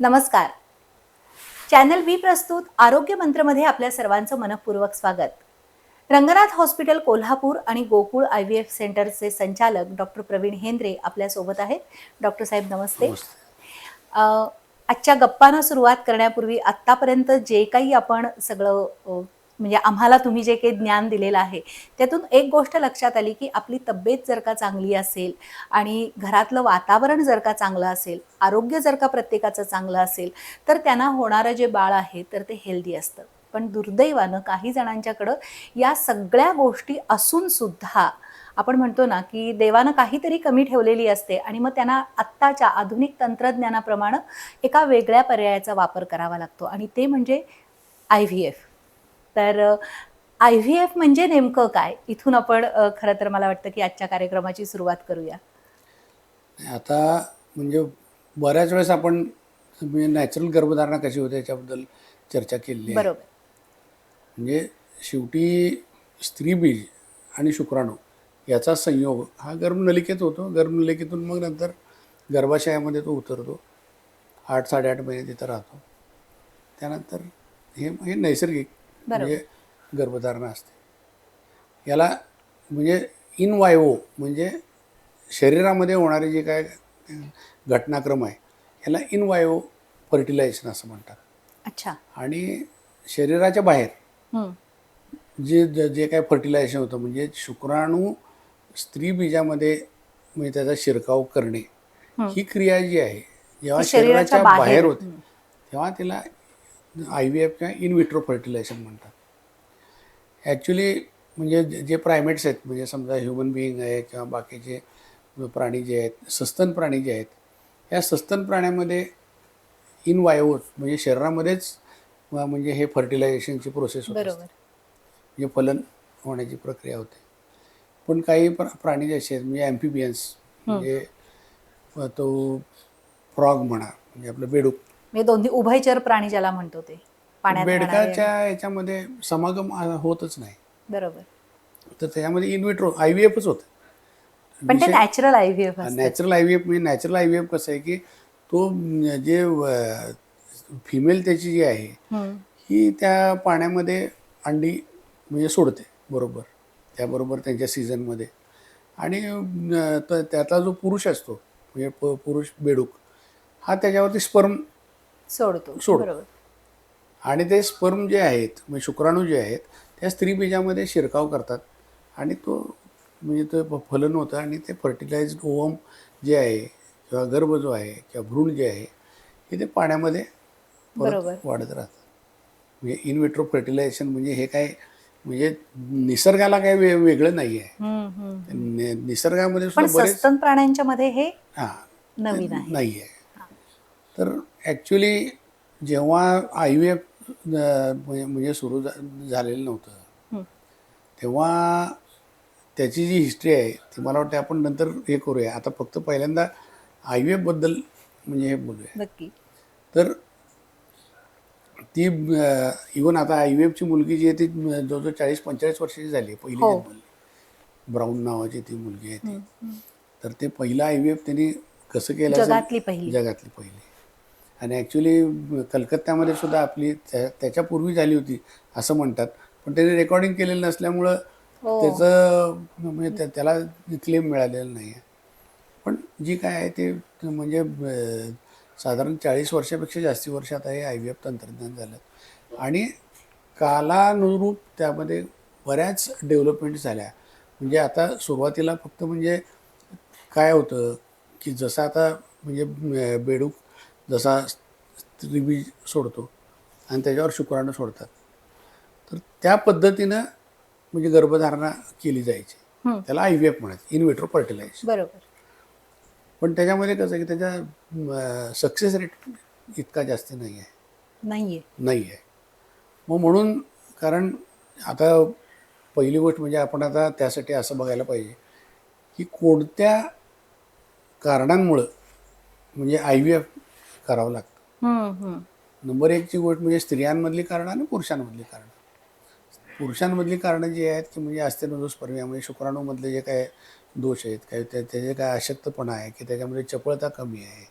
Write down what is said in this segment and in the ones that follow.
नमस्कार. Channel V प्रस्तुत आरोग्य मंत्रमध्ये आपल्या सर्वांचं मनपूर्वक स्वागत. रंगनाथ हॉस्पिटल कोल्हापूर आणि गोकुळ आय व्ही एफ सेंटरचे संचालक डॉक्टर प्रवीण हेंद्रे आपल्यासोबत आहेत. डॉक्टर साहेब नमस्ते. आजच्या गप्पांना सुरुवात करण्यापूर्वी आत्तापर्यंत जे काही आपण सगळं म्हणजे आम्हाला तुम्ही जे काही ज्ञान दिलेलं आहे त्यातून एक गोष्ट लक्षात आली की आपली तब्येत जर का चांगली असेल आणि घरातलं वातावरण जर का चांगलं असेल आरोग्य जर का प्रत्येकाचं चांगलं असेल तर त्यांना होणारं जे बाळ आहे तर ते हेल्दी असतं. पण दुर्दैवानं काही जणांच्याकडं या सगळ्या गोष्टी असून सुद्धा आपण म्हणतो ना की देवानं काहीतरी कमी ठेवलेली असते आणि मग त्यांना आत्ताच्या आधुनिक तंत्रज्ञानाप्रमाणे एका वेगळ्या पर्यायाचा वापर करावा लागतो आणि ते म्हणजे आय व्ही एफ तर आय व्ही एफ म्हणजे नेमकं काय? इथून आपण खरं तर मला वाटतं की आजच्या कार्यक्रमाची सुरुवात करूया. आता म्हणजे बऱ्याच वेळेस आपण नॅचरल गर्भधारणा कशी होते याच्याबद्दल चर्चा आहे. बरोबर. म्हणजे शेवटी स्त्रीबीज आणि शुक्राणू याचा संयोग हा गर्भनलिकेत होतो. गर्भनलिकेतून मग नंतर गर्भाशयामध्ये तो उतरतो. आठ साडेआठ महिने तिथं राहतो. त्यानंतर हे हे नैसर्गिक म्हणजे गर्भधारणा असते याला म्हणजे इन वायओ म्हणजे शरीरामध्ये होणारे जे काय घटनाक्रम आहे याला इन वायओ फर्टिलायझेशन असं म्हणतात अच्छा आणि शरीराच्या बाहेर हम्म. जे जे काय फर्टिलायझेशन होतं म्हणजे शुक्राणू स्त्री बीजामध्ये म्हणजे त्याचा शिरकाव करणे. ही क्रिया जी आहे जेव्हा शरीराच्या बाहेर होते. तेव्हा तिला आय व्ही एफ किंवा इन विट्रो फर्टिलायझेशन म्हणतात. ॲक्च्युली म्हणजे जे- प्रायमेट्स आहेत म्हणजे समजा ह्युमन बिईंग आहे किंवा बाकीचे प्राणी जे आहेत सस्तन प्राणी जे आहेत या सस्तन प्राण्यामध्ये इन वायू म्हणजे शरीरामध्येच म्हणजे हे फर्टिलायझेशनची प्रोसेस होते म्हणजे फलन होण्याची प्रक्रिया होते. पण काही प्रा प्राणी जे असे आहेत म्हणजे ॲम्फिबियन्स म्हणजे तो फ्रॉग म्हणा म्हणजे आपलं बेडूक म्हणजे दोन्ही उभयचर प्राणी ज्याला म्हणतो ते पाण्यात. बेडकाच्या याच्यामध्ये समागम होतच नाही. बरोबर. तर त्याच्यामध्ये इनविट्रो आय व्ही एफच होतं. पण ते नॅचरल आय व्ही एफ असतं. नॅचरल एफ म्हणजे नॅचरल आय व्ही एफ कसं आहे की तो जे फिमेल त्याची जी आहे. ही त्या पाण्यामध्ये अंडी म्हणजे सोडते बरोबर. त्याबरोबर त्यांच्या सीझनमध्ये आणि अं, त- त्यातला जो पुरुष असतो म्हणजे पुरुष बेडूक हा त्याच्यावरती स्पर्म सोडतो. सोडतो. आणि ते स्पर्म जे आहेत म्हणजे शुक्राणू जे आहेत त्या स्त्री बीजामध्ये शिरकाव करतात. आणि तो म्हणजे ते फलन होतं आणि ते फर्टिलाइज्ड ओवम जे आहे किंवा गर्भ जो आहे किंवा भ्रूण जे आहे हे ते पाण्यामध्ये वाढत राहतं. म्हणजे इन विट्रो फर्टिलायझेशन म्हणजे हे काय म्हणजे निसर्गाला काय वे वेगळं नाही आहे निसर्गामध्ये प्राण्यांच्या मध्ये हे नाही आहे. तर ॲक्च्युली जेव्हा आय व्ही एफ म्हणजे सुरू झालेलं नव्हतं. तेव्हा त्याची जी हिस्ट्री आहे ती मला वाटते आपण नंतर हे करूया. आता फक्त पहिल्यांदा आय व्ही एफबद्दल म्हणजे हे बोलूया. नक्की. तर ती इवन आता आय व्ही एफची मुलगी जी आहे ती जवळजवळ चाळीस पंचेचाळीस वर्षाची झाली आहे पहिली हो. ब्राऊन नावाची ती मुलगी आहे ती. तर ते पहिलं आय व्ही एफ त्यांनी कसं केलं असेल? जगातली पहिली. जगातली पहिली. आणि ॲक्च्युली कलकत्त्यामध्ये सुद्धा आपली त्या त्याच्यापूर्वी झाली होती असं म्हणतात. पण त्याने रेकॉर्डिंग केलेलं नसल्यामुळं हो. त्याचं म्हणजे त्या- त्याला क्लेम मिळालेलं नाही आहे पण जी काय आहे ते म्हणजे अं, साधारण चाळीस वर्षापेक्षा जास्ती वर्ष आता हे आय व्ही एफ तंत्रज्ञान झालं. आणि कालानुरूप त्यामध्ये बऱ्याच डेव्हलपमेंट झाल्या. म्हणजे आता सुरुवातीला फक्त म्हणजे काय होतं की जसं आता म्हणजे अं, बेडूक जसा स्त्रीबीज सोडतो आणि त्याच्यावर शुक्राणू सोडतात. तर त्या पद्धतीनं म्हणजे गर्भधारणा केली जायची. त्याला आय व्ही एफ म्हणायचं इन विट्रो फर्टिलायझेशन बरोबर. पण त्याच्यामध्ये कसं आहे की त्याचा सक्सेस रेट इतका जास्त नाही आहे नाहीये. नाही आहे मग म्हणून कारण आता पहिली गोष्ट म्हणजे आपण आता त्यासाठी असं बघायला पाहिजे की कोणत्या कारणांमुळं म्हणजे आय व्ही एफ करावं लागतं. नंबर एकची गोष्ट म्हणजे स्त्रियांमधली कारणं आणि पुरुषांमधली कारणं पुरुषांमधली कारणं जी आहेत की म्हणजे अस्थिनोदोस्पर्मिया म्हणजे शुक्राणूमधले जे काय दोष आहेत काही त्या त्याचे काय अशक्तपणा आहे की त्याच्यामध्ये चपळता कमी आहे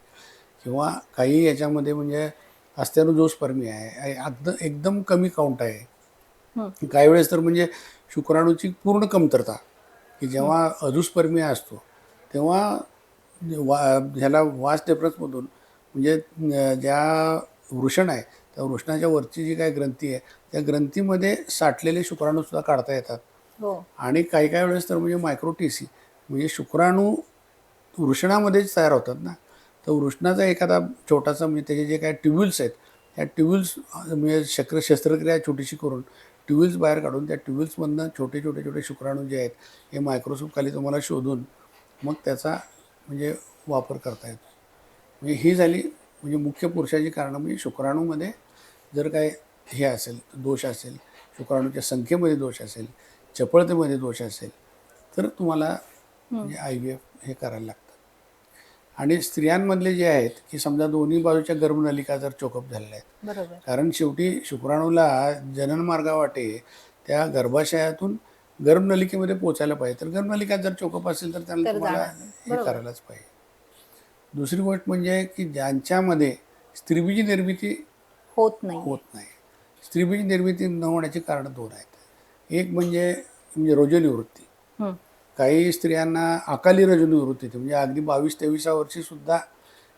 किंवा काही याच्यामध्ये म्हणजे अस्त्यानुजोस्पर्मी आहे आहे अगद एकदम कमी काउंट आहे हं. काही वेळेस तर म्हणजे शुक्राणूची पूर्ण कमतरता की जेव्हा अजुस्पर्मी असतो तेव्हा वा ह्याला वास डिफरन्समधून म्हणजे ज्या वृषण आहे त्या वृषणाच्या वरची जी काय ग्रंथी आहे त्या ग्रंथीमध्ये साठलेले शुक्राणूसुद्धा काढता येतात. हो. आणि काही काही वेळेस तर म्हणजे मायक्रोटीसी म्हणजे शुक्राणू वृषणामध्येच तयार होतात ना. तर वृषणाचा एखादा छोटासा म्हणजे त्याचे जे काही ट्युब्युल्स आहेत त्या ट्युब्युल्स म्हणजे शक्र शस्त्रक्रिया छोटीशी करून ट्युब्युल्स बाहेर काढून त्या ट्युब्युल्समधनं छोटे छोटे छोटे शुक्राणू जे आहेत हे मायक्रोस्कोप खाली तुम्हाला शोधून मग त्याचा म्हणजे वापर करता येतो. म्हणजे ही झाली म्हणजे मुख्य पुरुषाची कारणं म्हणजे शुक्राणूमध्ये जर काय हे असेल दोष असेल शुक्राणूच्या संख्येमध्ये दोष असेल चपळतेमध्ये दोष असेल तर तुम्हाला म्हणजे आय व्ही एफ हे करायला लागतं. आणि स्त्रियांमधले जे आहेत की समजा दोन्ही बाजूच्या गर्भनलिका जर चोकअप झालेल्या आहेत कारण शेवटी शुक्राणूला जननमार्गावाटे त्या गर्भाशयातून गर्भनलिकेमध्ये पोचायला पाहिजे. तर गर्भनलिका जर चोकअप असेल तर त्यांना तुम्हाला. हे. करायलाच पाहिजे. दुसरी गोष्ट म्हणजे की ज्यांच्यामध्ये स्त्रीबीजी निर्मिती होत नाही. होत नाही. स्त्रीबीज निर्मिती न होण्याची कारणं दोन आहेत. एक म्हणजे म्हणजे रोजनिवृत्ती. हं. काही स्त्रियांना अकाली रजोनिवृत्ती म्हणजे अगदी बावीस तेविसा सुद्धा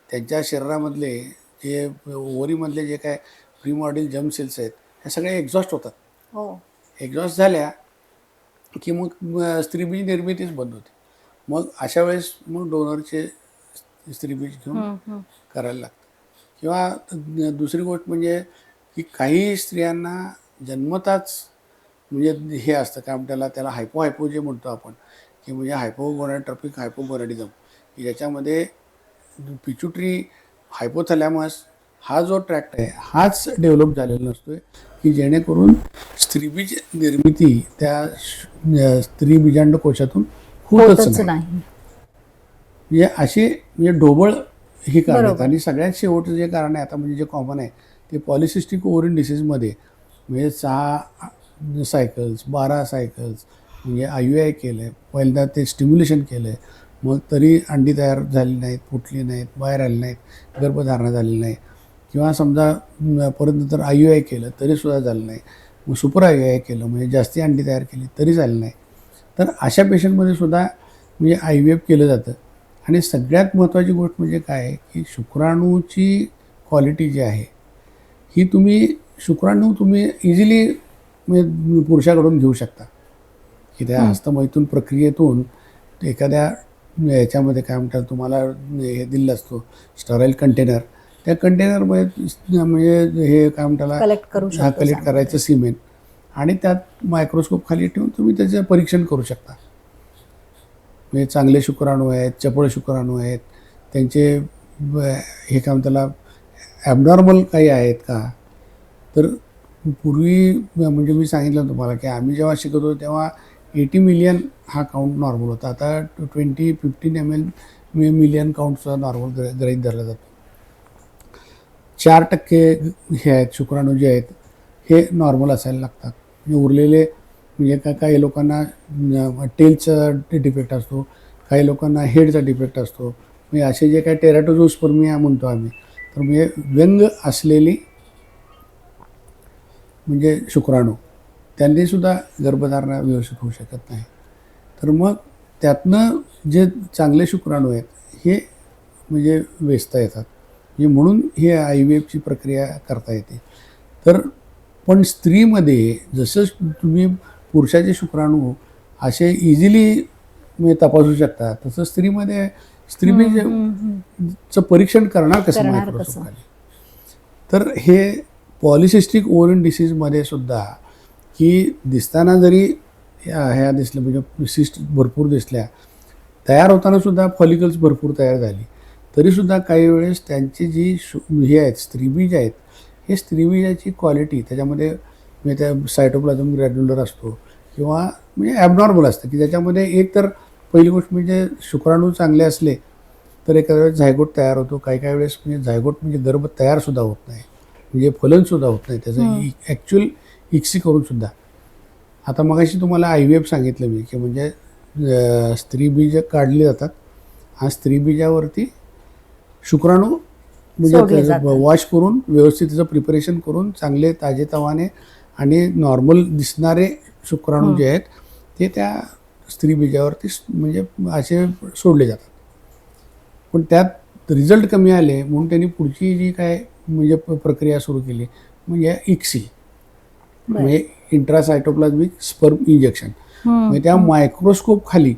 त्यांच्या शरीरामधले जे ओवरीमधले जे काय प्रीमॉडिल जम सेल्स आहेत हे सगळे एक्झॉस्ट होतात. हो. एक्झॉस्ट झाल्या की मग स्त्रीबीज निर्मितीच बंद होते. मग अशा वेळेस मग डोनरचे स्त्रीबीज घेऊन हं, हं. करायला लागतं. किंवा दुसरी गोष्ट म्हणजे की काही स्त्रियांना जन्मताच म्हणजे हे असतं काय म्हणतात त्याला त्याला हायपो हायपो जे म्हणतो आपण की म्हणजे हायपोगोनॅट्रॉपिक हायपोगोनॅडिझम की ज्याच्यामध्ये पिच्युटरी हायपोथॅलॅमस हा जो ट्रॅक्ट आहे हाच डेव्हलप झालेला नसतोय की जेणेकरून स्त्रीबीज निर्मिती त्या स्त्री बीजांड कोशातून होतच नाही. म्हणजे अशी म्हणजे ढोबळ ही कारण आहेत. आणि सगळ्यात शेवटचं जे कारण आहे आता म्हणजे जे कॉमन आहे ते पॉलिसिस्टिक ओव्हरिन डिसीजमध्ये म्हणजे सहा सायकल्स बारा सायकल्स म्हणजे आय यू आय केलं आहे पहिल्यांदा ते स्टिम्युलेशन केलं आहे मग तरी अंडी तयार झाली नाहीत फुटली नाहीत बाहेर आली नाहीत गर्भधारणा झालेली नाही. किंवा समजा परत नंतर आय यू आय केलं तरीसुद्धा झालं नाही. मग सुपर आय यू आय केलं म्हणजे जास्ती अंडी तयार केली तरी झालं नाही. तर अशा पेशंटमध्ये सुद्धा म्हणजे आय व्ही एफ केलं जातं. आणि सगळ्यात महत्त्वाची गोष्ट म्हणजे काय आहे की शुक्राणूची क्वालिटी जी आहे ही तुम्ही शुक्राणू तुम्ही इझिली म्हणजे पुरुषाकडून घेऊ शकता. की त्या हस्तमैथून प्रक्रियेतून एखाद्या याच्यामध्ये काय म्हणतात तुम्हाला हे दिलेलं असतो स्टराईल कंटेनर त्या कंटेनरमध्ये म्हणजे हे काय म्हणतात कलेक्ट करू हा कलेक्ट. करायचं सिमेंट आणि त्यात मायक्रोस्कोप खाली ठेवून तुम्ही त्याचं परीक्षण करू शकता. म्हणजे चांगले शुक्राणू आहेत चपळ शुक्राणू आहेत. त्यांचे हे काय त्याला ॲबनॉर्मल काही आहेत का? तर पूर्वी म्हणजे मी सांगितलं तुम्हाला की आम्ही जेव्हा शिकत होतो तेव्हा एटी मिलियन हा काउंट नॉर्मल होता. आता twenty fifteen M L million काउंटसुद्धा normal ग्र ग्रहित धरला जातो. चार टक्के हे आहेत शुक्राणू जे आहेत हे नॉर्मल असायला लागतात. म्हणजे उरलेले म्हणजे का काही लोकांना टेलचा डिफेक्ट असतो काही लोकांना हेडचा डिफेक्ट असतो. म्हणजे असे जे काही टेराटोझोस्पर्मिया म्हणतो आम्ही. तर म्हणजे व्यंग असलेली म्हणजे शुक्राणू त्यांनीसुद्धा गर्भधारणा व्यवस्थित होऊ शकत नाही. तर मग त्यातनं जे चांगले शुक्राणू आहेत हे म्हणजे वेचता येतात. म्हणजे म्हणून हे आय व्ही एफची प्रक्रिया करता येते. तर पण स्त्रीमध्ये जसं तुम्ही पुरुषाचे शुक्राणू असे इझिली म्हणजे तपासू शकता तसं स्त्रीमध्ये. चं परीक्षण करणार कसं करणार मायक्रोस्कोप कसं? खाली तर हे पॉलिसिस्टिक ओव्हन डिसीजमध्ये सुद्धा की दिसताना जरी ह्या ह्या दिसल्या म्हणजे सिस्ट भरपूर दिसल्या तयार होताना सुद्धा फॉलिकल्स भरपूर तयार झाली तरीसुद्धा काही वेळेस त्यांची जी शु हे आहेत स्त्रीबीज आहेत हे स्त्रीबीजाची क्वालिटी त्याच्यामध्ये म्हणजे त्या सायटोप्लाझम ग्रॅड्युलर असतो. किंवा म्हणजे ॲबनॉर्मल असतं. की त्याच्यामध्ये एक तर पहिली गोष्ट म्हणजे शुक्राणू चांगले असले तर एखाद्या वेळेस झायगोट तयार होतो. काही काही वेळेस म्हणजे झायगोट म्हणजे गर्भ तयारसुद्धा होत नाही. म्हणजे फलनसुद्धा होत नाही. त्याचं ॲक्च्युअल इक्सी करून सुद्धा. आता मगाशी तुम्हाला आय व्ही एफ सांगितलं मी की म्हणजे अं, स्त्रीबीज काढली जातात. हा स्त्रीबीजावरती शुक्राणू सोडले म्हणजे. वॉश करून व्यवस्थित त्याचं प्रिपरेशन करून चांगले ताजेतवाने आणि नॉर्मल दिसणारे शुक्राणू जे आहेत ते त्या स्त्री बीजावरती म्हणजे असे सोडले जातात. पण त्यात रिझल्ट कमी आले म्हणून त्यांनी पुढची जी काय म्हणजे प्रक्रिया सुरू केली म्हणजे इक्सी. म्हणजे इंट्रासायटोप्लाझमिक स्पर्म इंजेक्शन. म्हणजे त्या मायक्रोस्कोप खाली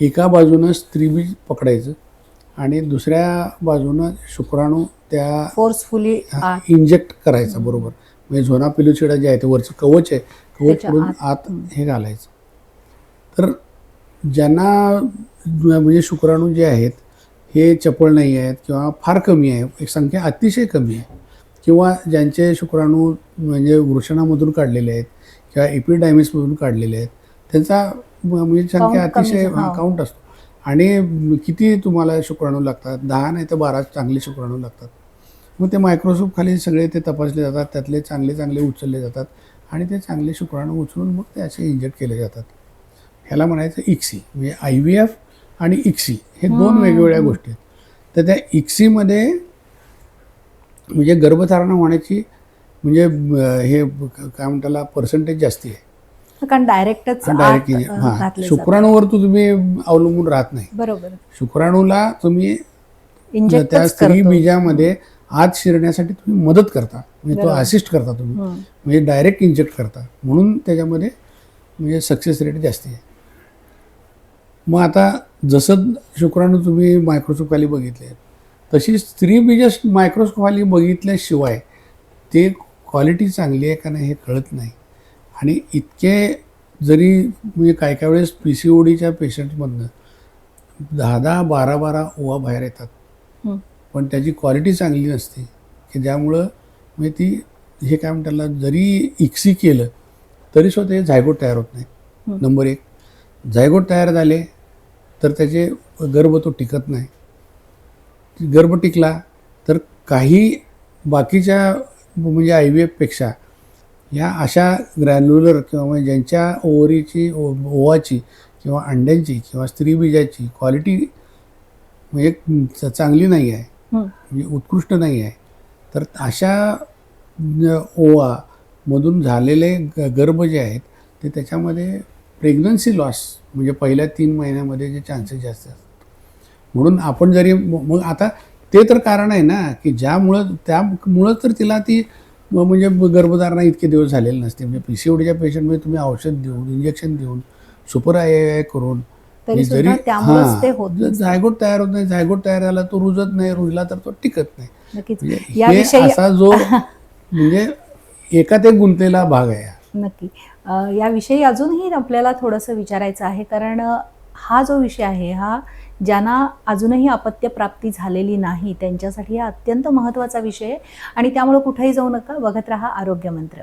एका बाजूनं स्त्रीबीज पकडायचं आणि दुसऱ्या बाजूनं शुक्राणू त्या फोर्सफुली इंजेक्ट करायचा बरोबर. म्हणजे झोना पिलुचिडा जे आहे ते वरचं कवच आहे कवच करून आत. हे घालायचं. तर ज्यांना म्हणजे शुक्राणू जे आहेत हे चपळ नाही आहेत किंवा फार कमी आहे एक संख्या अतिशय कमी आहे किंवा ज्यांचे शुक्राणू म्हणजे वृषणामधून काढलेले आहेत किंवा एपिडायमिसमधून काढलेले आहेत त्यांचा म्हणजे संख्या अतिशय आहे, हा. काउंट असतो. आणि किती तुम्हाला शुक्राणू लागतात? दहा नाही तर बारा चांगले शुक्राणू लागतात. मग ते मायक्रोस्कोप खाली सगळे ते तपासले जातात त्यातले चांगले चांगले उचलले जातात आणि ते चांगले शुक्राणू उचलून मग ते असे इंजेक्ट केले जातात. ह्याला म्हणायचं इक्सी म्हणजे आय व्ही एफ आणि इक्सी हे दोन वेगवेगळ्या गोष्टी आहेत. तर त्या इक्सीमध्ये म्हणजे गर्भधारणा होण्याची म्हणजे हे काय म्हणताला पर्सेंटेज जास्ती आहे. कारण डायरेक्टच डायरेक्ट हां. शुक्राणूवर तू तुम्ही अवलंबून राहत नाही. बरोबर. शुक्राणूला तुम्ही त्या स्त्री बीजामध्ये आत शिरण्यासाठी तुम्ही मदत करता. म्हणजे तो. असिस्ट करता तुम्ही. म्हणजे डायरेक्ट इंजेक्ट करता. म्हणून त्याच्यामध्ये म्हणजे सक्सेस रेट जास्ती आहे. मग आता जसं शुक्राणू तुम्ही मायक्रोस्कोप खाली बघितले तशी स्त्री बीज मायक्रोस्कोप खाली बघितल्याशिवाय ते क्वालिटी चांगली आहे का नाही हे कळत नाही. आणि इतके जरी म्हणजे काय काय वेळेस पी सी ओ डीच्या पेशंटमधनं दहा दहा बारा बारा ओवा बाहेर येतात. पण त्याची क्वालिटी चांगली नसते. की ज्यामुळं म्हणजे ती हे काय म्हणतात जरी इक्सी केलं तरी सुद्धा ते झायगोट तयार होत नाही. हं. नंबर एक. झायगोट तयार झाले तर त्याचे गर्भ तो टिकत नाही. गर्भ टिकला तर काही बाकीच्या म्हणजे आय व्ही एफपेक्षा ह्या अशा ग्रॅन्युलर किंवा म्हणजे ज्यांच्या ओव्हरीची ओ- ओवाची किंवा अंड्यांची किंवा स्त्री बीजाची क्वालिटी म्हणजे च- चांगली नाही आहे. म्हणजे उत्कृष्ट नाही आहे. तर अशा ओवामधून झालेले ग- गर्भ जे आहेत ते त्याच्यामध्ये प्रेग्नन्सी लॉस म्हणजे पहिल्या तीन महिन्यामध्ये जे चान्सेस जास्त असतात. म्हणून आपण जरी मग आता ते तर कारण आहे ना की ज्यामुळं त्यामुळं तर तिला ती म्हणजे गर्भधारणा इतके दिवस झालेले नसते. म्हणजे पी सी ओडीच्या पेशंटमध्ये तुम्ही औषध देऊन इंजेक्शन देऊन सुपर आय आय करून तरी सुद्धा त्यामुळेच ते होत जर जायगोट तयार होत नाही जायगोट तयार झाला तो रुजत नाही रुजला तर तो टिकत नाही. नक्कीच. म्हणजे याविषयी असा जो म्हणजे एकात एक गुंतलेला भाग आहे. नक्की. याविषयी अजूनही आपल्याला थोडंसं विचारायचं आहे कारण हा जो विषय आहे हा ज्यांना अजूनही अपत्य प्राप्ती झालेली नाही त्यांच्यासाठी हा अत्यंत महत्त्वाचा विषय आहे. आणि त्यामुळे कुठेही जाऊ नका बघत राहा आरोग्य मंत्र.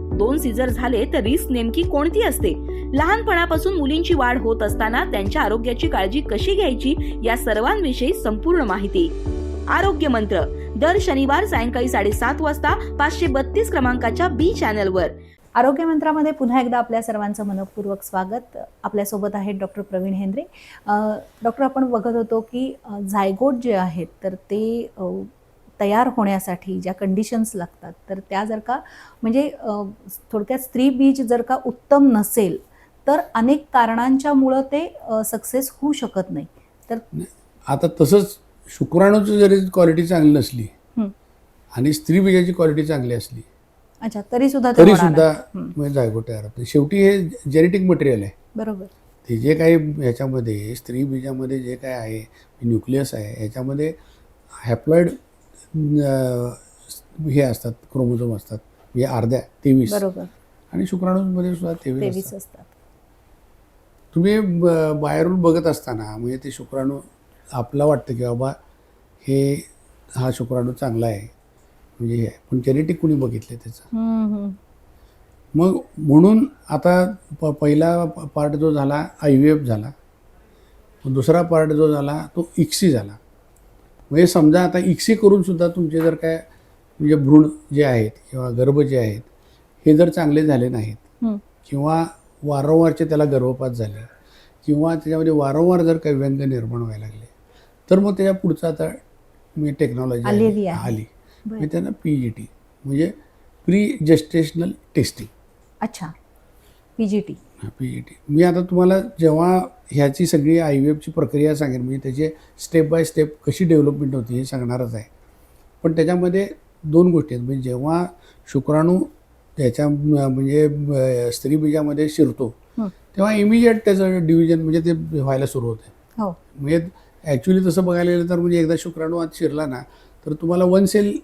दोन सीझर झाले तर रिस्क नेमकी कोणती असते? लहानपणापासून मुलींची वाढ होत असताना त्यांच्या आरोग्याची काळजी कशी घ्यायची या सर्वांविषयी संपूर्ण माहिती. आरोग्य मंत्र. दर शनिवार सायंकाळी साडेसात वाजता पाचशे बत्तीस क्रमांकाच्या बी चॅनलवर. आरोग्य मंत्रामध्ये पुन्हा एकदा आपल्या सर्वांचं मनपूर्वक स्वागत. आपल्यासोबत आहेत डॉक्टर प्रवीण हेंद्रे. डॉक्टर आपण बघत होतो की झायगोट जे आहेत तर ते तयार होण्यासाठी ज्या कंडिशन्स लागतात तर त्या जर का म्हणजे थोडक्यात स्त्री बीज जर का उत्तम नसेल तर अनेक कारणांच्यामुळं ते सक्सेस होऊ शकत नाही. तर आता तसंच शुक्राणूची जरी क्वालिटी चांगली नसली. आणि स्त्री बीजाची क्वालिटी चांगली असली अच्छा तरी सुद्धा तरी सुद्धा जायगोट तयार होते. शेवटी हे जेनेटिक मटेरियल आहे. बरोबर. ते जे काही ह्याच्यामध्ये स्त्री बीजामध्ये जे काय आहे न्यूक्लियस आहे ह्याच्यामध्ये हॅप्लॉइड हे असतात क्रोमोझोम असतात. म्हणजे अर्ध्या तेवीस. बरोबर. आणि शुक्राणूमध्ये सुद्धा तेवीस तेवीस असतात. असतात तुम्ही ब- बाहेरून बघत असताना म्हणजे ते शुक्राणू आपला वाटतं की बाबा हे हा शुक्राणू चांगला आहे. म्हणजे हे आहे. पण जेनेटिक कुणी बघितलं त्याचं? हम्म, हम्म. मग म्हणून आता प पहिला पार्ट जो झाला आय व्ही एफ झाला दुसरा पार्ट जो झाला तो इक्सी झाला. म्हणजे समजा आता इक्सी करून सुद्धा तुमचे जर काय म्हणजे भ्रूण जे आहेत किंवा गर्भ जे आहेत हे जर चांगले झाले नाहीत. किंवा वारंवारचे त्याला गर्भपात झाले किंवा त्याच्यामध्ये वारंवार जर काही व्यंग निर्माण व्हायला लागले तर मग त्याच्या पुढचं आता मी टेक्नॉलॉजी. आली. मी त्यांना पी जी टी म्हणजे प्री जेस्टेशनल टेस्टिंग अच्छा P G T P G T मी आता तुम्हाला जेव्हा ह्याची सगळी आय व्ही एफची प्रक्रिया सांगेन म्हणजे त्याचे स्टेप बाय स्टेप कशी डेव्हलपमेंट होती हे सांगणारच आहे. पण त्याच्यामध्ये दोन गोष्टी आहेत. म्हणजे जेव्हा शुक्राणू त्याच्या म्हणजे म- स्त्रीबीजामध्ये शिरतो. तेव्हा इमिजिएट त्याचं डिव्हिजन म्हणजे ते व्हायला सुरू होते. हो. म्हणजे ॲक्च्युली तसं बघायला गेलं तर म्हणजे एकदा शुक्राणू आत शिरला ना तर तुम्हाला वन सेल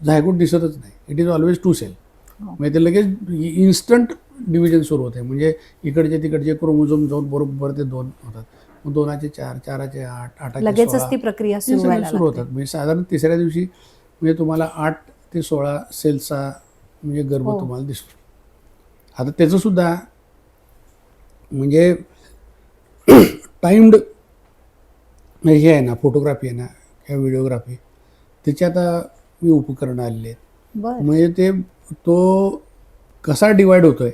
झायगोट दिसतच नाही. It is always two cell. म्हणजे ते लगेच इन्स्टंट डिव्हिजन सुरू होते. म्हणजे इकडचे तिकडचे क्रोमोझोम जाऊन बरोबर ते दोन होतात. मग दोनाचे चार चाराचे आठ आठाचे लगेचच सोळा. ती प्रक्रिया हे सुरू सगळे व्हायला सुरू लागते. होतात. म्हणजे साधारण तिसऱ्या दिवशी म्हणजे तुम्हाला आठ ते सोळा सेलचा म्हणजे गर्भ हो. तुम्हाला दिसतो. आता त्याचं सुद्धा म्हणजे टाइम्ड हे आहे ना फोटोग्राफी आहे ना किंवा व्हिडिओग्राफी त्याची आता मी उपकरणं आलेली आहेत बर. म्हणजे ते तो कसा डिवाइड होतोय?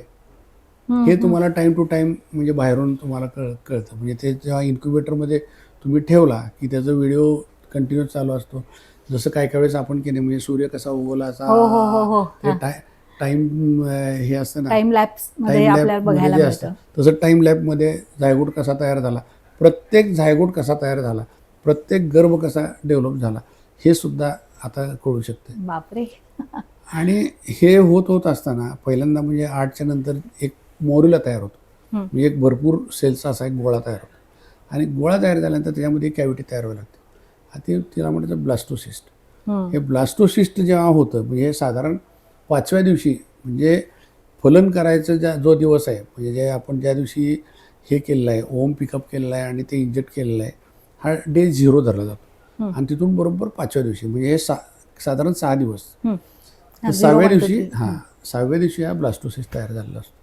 हं. तुम्हाला टाईम टू टाईम म्हणजे बाहेरून तुम्हाला कळ कळतं. म्हणजे ते जेव्हा इन्क्युबेटरमध्ये तुम्ही ठेवला की त्याचा व्हिडिओ कंटिन्यू चालू असतो. जसं काय काय वेळेस आपण केले म्हणजे सूर्य कसा उगवला असा हो हो हो ते टाईम हे असतं ना. टाइम लॅप्समध्ये असतं. तसं टाईम लॅबमध्ये झायगोट कसा तयार झाला? प्रत्येक झायगोट कसा तयार झाला? प्रत्येक गर्भ कसा डेव्हलप झाला? हे सुद्धा आता कळू शकते. बापरे. आणि हे होत होत असताना पहिल्यांदा म्हणजे आठच्या नंतर एक मोरुला तयार होतो. म्हणजे एक भरपूर सेल्सचा असा एक गोळा तयार होतो आणि गोळा तयार झाल्यानंतर त्याच्यामध्ये कॅव्हिटी तयार व्हायला लागते आता ते तिला म्हणतात ब्लास्टोसिस्ट हं. ब्लास्टोसिस्ट जेव्हा होतं म्हणजे हे साधारण पाचव्या दिवशी म्हणजे फलन करायचं ज्या जो दिवस आहे म्हणजे जे आपण ज्या दिवशी हे केलेलं आहे ओम पिकअप केलेलं आहे आणि ते इंजेक्ट केलेलं आहे हा डे झिरो धरला जातो. आणि तिथून बरोबर पाचव्या दिवशी म्हणजे हे सा साधारण सहा दिवस सहाव्या दिवशी. हां सहाव्या दिवशी हा ब्लास्टोसिस तयार झालेला असतो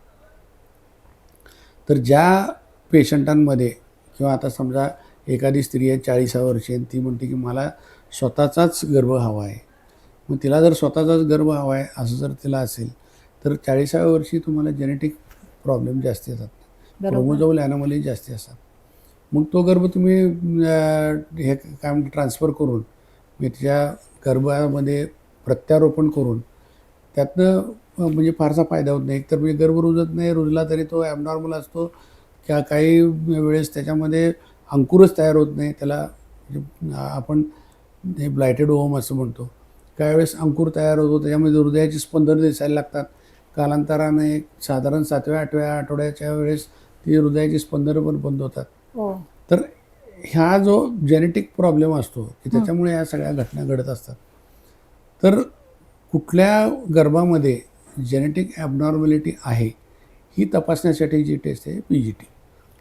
तर ज्या पेशंटांमध्ये किंवा आता समजा एखादी स्त्री आहे चाळीसाव्या वर्षी आणि ती म्हणते की मला स्वतःचाच गर्भ हवा आहे. मग तिला जर स्वतःचाच गर्भ हवा आहे असं जर तिला असेल तर चाळीसाव्या वर्षी तुम्हाला जेनेटिक प्रॉब्लेम जास्त येतात क्रोमोझोमल ॲनोमली जास्ती असतात. मग तो गर्भ तुम्ही हे काय म्हणते ट्रान्सफर करून म्हणजे तिच्या गर्भामध्ये प्रत्यारोपण करून त्यातनं म्हणजे फारसा फायदा होत नाही. एकतर म्हणजे गर्भ रुजत नाही रुजला तरी तो ॲबनॉर्मल असतो. किंवा काही वेळेस त्याच्यामध्ये अंकुरच तयार होत नाही. त्याला म्हणजे आपण हे ब्लायटेड ओम असं म्हणतो. काही वेळेस अंकुर तयार होतो. त्याच्यामध्ये हृदयाची स्पंदन दिसायला लागतात. कालांतराने साधारण सातव्या आठव्या आठवड्याच्या वेळेस ती हृदयाची स्पंदनं पण बंद होतात. हो. तर ह्या जो जेनेटिक प्रॉब्लेम असतो की त्याच्यामुळे या सगळ्या घटना घडत असतात. तर कुठल्या गर्भामध्ये जेनेटिक ॲबनॉर्मॅलिटी आहे ही तपासण्यासाठी जी टेस्ट आहे पी जी टी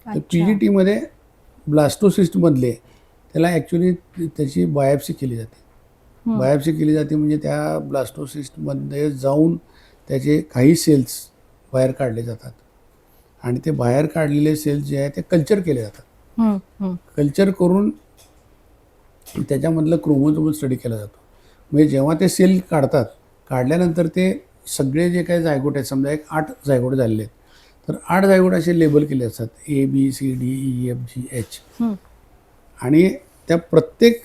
तर पी जी टीमध्ये ब्लास्टोसिस्टमधले त्याला ॲक्च्युली त्याची बायोप्सी केली जाते. बायोप्सी केली जाते म्हणजे त्या ब्लास्टोसिस्टमध्ये जाऊन त्याचे काही सेल्स बाहेर काढले जातात. आणि ते बाहेर काढलेले सेल्स जे आहे ते कल्चर केले जातात. कल्चर करून त्याच्यामधलं क्रोमोझोमल स्टडी केला जातो. म्हणजे जेव्हा ते सेल काढतात काढल्यानंतर ते सगळे जे काही जायगोट आहेत समजा एक आठ जायगोट झालेले आहेत. तर आठ जायगोट असे लेबल केले असतात A B C D E F G H. आणि त्या प्रत्येक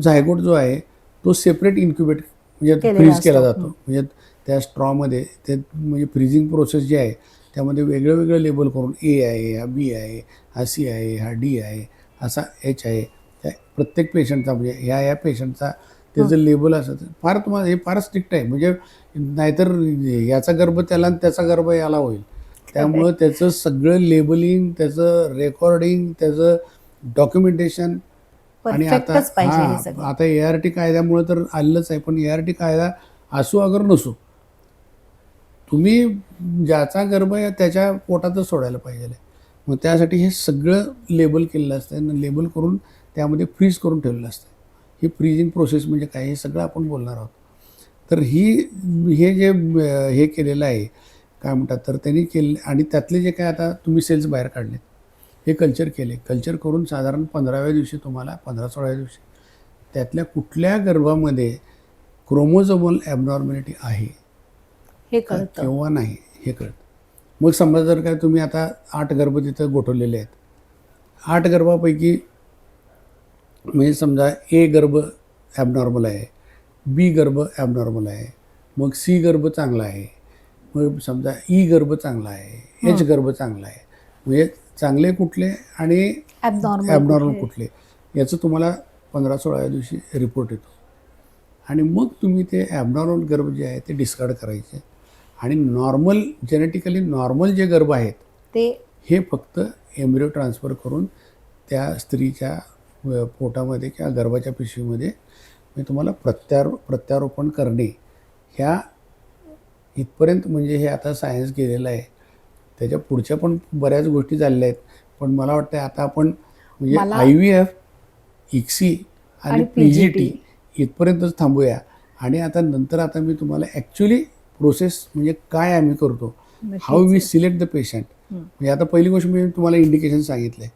झायगोट जो आहे तो सेपरेट इन्क्युबेट म्हणजे फ्रीज. केला जातो. म्हणजे त्या स्ट्रॉमध्ये ते म्हणजे फ्रीजिंग प्रोसेस जी आहे त्यामध्ये वेगळं वेगळं लेबल करून ए आहे हा बी आहे हा सी आहे हा डी आहे असा एच आहे. त्या प्रत्येक पेशंटचा म्हणजे ह्या ह्या पेशंटचा त्याचं लेबल असं फार तुम्हाला हे फार स्ट्रिक्ट आहे. म्हणजे नाहीतर याचा गर्भ त्याला आणि त्याचा गर्भ याला होईल. त्यामुळं त्याचं सगळं लेबलिंग त्याचं रेकॉर्डिंग त्याचं डॉक्युमेंटेशन आणि आता हे आता ए आर टी कायद्यामुळे तर आलेलंच आहे. पण ए आर टी कायदा असो अगर नसो तुम्ही ज्याचा गर्भ आहे त्याच्या पोटातच सोडायला पाहिजे. मग त्यासाठी हे सगळं लेबल केलेलं असतं लेबल करून त्यामध्ये फ्रीज करून ठेवलेलं असतं ही फ्रीजिंग प्रोसेस म्हणजे काय हे सगळं आपण बोलणार आहोत. तर ही हे जे हे केलेलं आहे काय म्हणतात तर त्यांनी केले आणि त्यातले जे काय आता तुम्ही सेल्स बाहेर काढले हे कल्चर केले. कल्चर करून साधारण पंधराव्या दिवशी तुम्हाला पंधरा सोळाव्या दिवशी त्यातल्या कुठल्या गर्भामध्ये क्रोमोझोमल ॲबनॉर्मॅलिटी आहे? हे कळतं. किंवा नाही? हे कळतं. मग समजा जर काय तुम्ही आता आठ गर्भ तिथं गोठवलेले आहेत आठ गर्भापैकी म्हणजे समजा ए गर्भ ॲबनॉर्मल आहे बी गर्भ ॲबनॉर्मल आहे मग सी गर्भ चांगला आहे मग समजा ई गर्भ चांगला आहे एच गर्भ चांगला आहे म्हणजे चांगले कुठले आणि ॲबनॉर्मल कुठले. याचं तुम्हाला पंधरा सोळाव्या दिवशी रिपोर्ट येतो. आणि मग तुम्ही ते ॲबनॉर्मल गर्भ जे आहे ते डिस्कार्ड करायचे. आणि नॉर्मल जेनेटिकली नॉर्मल जे गर्भ आहेत ते हे फक्त एम्ब्रिओ ट्रान्सफर करून त्या स्त्रीच्या पोटामध्ये किंवा गर्भाच्या पिशवीमध्ये मी तुम्हाला प्रत्यारो प्रत्यारोपण करणे ह्या इथपर्यंत म्हणजे हे आता सायन्स गेलेलं आहे. त्याच्या पुढच्या पण बऱ्याच गोष्टी झालेल्या आहेत. पण मला वाटतं आता आपण म्हणजे आय व्ही एफ इक्सी आणि पी जी. टी इथपर्यंतच थांबूया. आणि आता नंतर आता मी तुम्हाला ॲक्च्युली प्रोसेस म्हणजे काय आम्ही करतो. How we select the patient. म्हणजे आता पहिली गोष्ट मी तुम्हाला इंडिकेशन सांगितलं आहे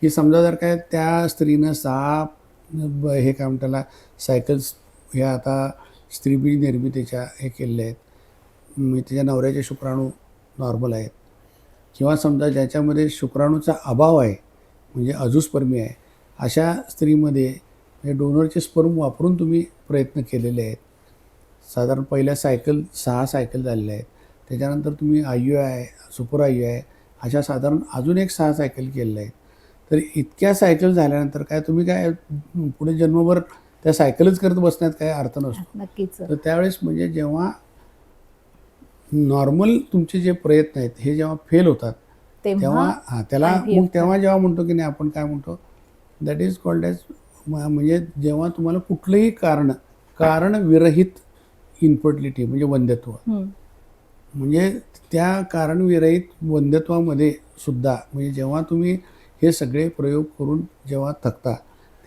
की समजा जर काय त्या स्त्रीनं सहा ब- हे काय म्हणताला त्याला सायकल्स ह्या आता स्त्रीबीज निर्मितीच्या हे केलेल्या आहेत. म्हणजे त्याच्या नवऱ्याचे शुक्राणू नॉर्मल आहेत. किंवा समजा ज्याच्यामध्ये शुक्राणूचा अभाव आहे म्हणजे अजूस्पर्मी आहे अशा स्त्रीमध्ये हे डोनरचे स्पर्म वापरून तुम्ही प्रयत्न केलेले आहेत. साधारण पहिल्या सायकल सहा सायकल झालेल्या आहेत. त्याच्यानंतर तुम्ही I U I super I U I अशा साधारण अजून एक सहा सायकल केलेल्या आहेत. तर इतक्या सायकल झाल्यानंतर काय तुम्ही काय पुढे जन्मभर त्या सायकलच करत बसण्यात काय अर्थ नसतो? नक्कीच तर त्यावेळेस म्हणजे जेव्हा नॉर्मल तुमचे जे प्रयत्न आहेत हे जेव्हा फेल होतात तेव्हा हां त्याला मग तेव्हा जेव्हा म्हणतो की नाही आपण काय म्हणतो दॅट इज कॉल्ड एज म्हणजे जेव्हा तुम्हाला कुठलंही कारण कारण विरहित इन्फर्टिलिटी म्हणजे वंध्यत्व. हं. म्हणजे त्या कारणविरहित वंध्यत्वामध्ये सुद्धा म्हणजे जेव्हा तुम्ही हे सगळे प्रयोग करून जेव्हा थकता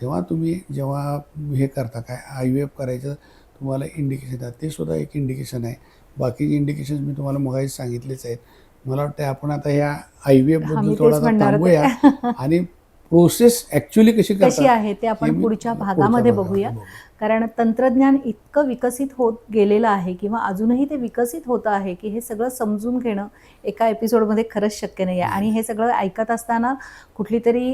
तेव्हा तुम्ही जेव्हा हे करता काय आय व्ही एफ करायचं तुम्हाला इंडिकेशन येतात. ते सुद्धा एक इंडिकेशन आहे. बाकीचे इंडिकेशन मी तुम्हाला मगाशी सांगितलेच आहेत. मला वाटतं आपण आता ह्या आय व्ही एफबद्दल थोडासा. थांबूया आणि प्रोसेस ॲक्च्युली कशी कशी आहे ते आपण पुढच्या भागामध्ये बघूया. बघू. कारण तंत्रज्ञान इतकं विकसित होत गेलेलं आहे किंवा अजूनही ते विकसित होतं आहे की हे सगळं समजून घेणं एका एपिसोडमध्ये खरंच शक्य नाही आहे आणि हे सगळं ऐकत असताना कुठली तरी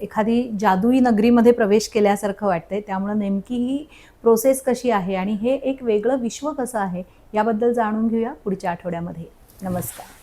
एखादी जादुई नगरीमध्ये प्रवेश केल्यासारखं वाटतंय. त्यामुळं नेमकी ही प्रोसेस कशी आहे आणि हे एक वेगळं विश्व कसं आहे याबद्दल जाणून घेऊया पुढच्या आठवड्यामध्ये. नमस्कार.